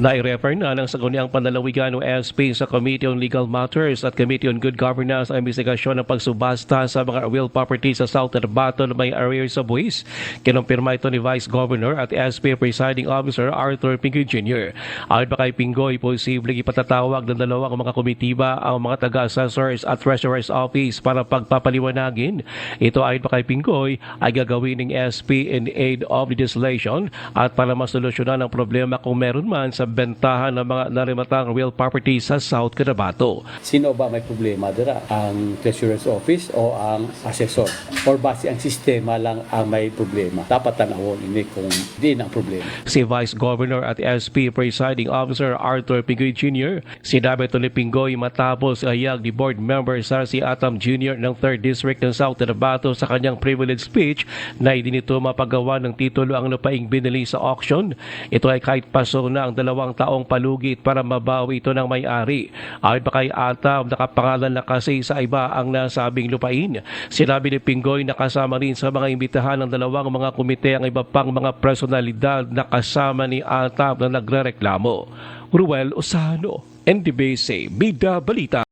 Nai-refer na ng Sangguniang Panlalawigan o SP sa Committee on Legal Matters at Committee on Good Governance ang investigasyon ng pagsubasta sa mga real property sa South Cotabato na may arrears sa buwis. Kinumpirma ito ni Vice Governor at SP Presiding Officer Arthur Pingoy Jr. Ayon pa kay Pingoy, posibleng ipatatawag ng dalawang mga komitiba ang mga taga-assessors at treasurer's office para pagpapaliwanagin. Ito ayon pa kay Pingoy ay gagawin ng SP in aid of legislation at para masolusyonan ang problema kung meron man sa bentahan ng mga narimatang real property sa South Cotabato. Sino ba may problema dira? Ang treasurer's office o ang assessor? Or base ang sistema lang ang may problema? Dapat tanawon ini kung di ang problema. Si Vice Governor at SP Presiding Officer Arthur Pingoy Jr. Sinabi ito ni Pingoy matapos ayag ni Board Member Sarsi Atam Jr. ng 3rd District ng South Cotabato sa kanyang privilege speech na hindi nito mapagawa ng titulo ang lupaing binili sa auction. Ito ay kahit paso na ang dalawang taong palugit para mabawi ito ng may-ari. Ayon pa kay Atam, nakapangalan na kasi sa iba ang nasabing lupain. Sinabi ni Pingoy na kasama rin sa mga imbitahan ng dalawang mga komite ang iba pang mga personalidad na kasama ni Atam na nagrereklamo. Ruel Osano, NDBC, Bida Balita.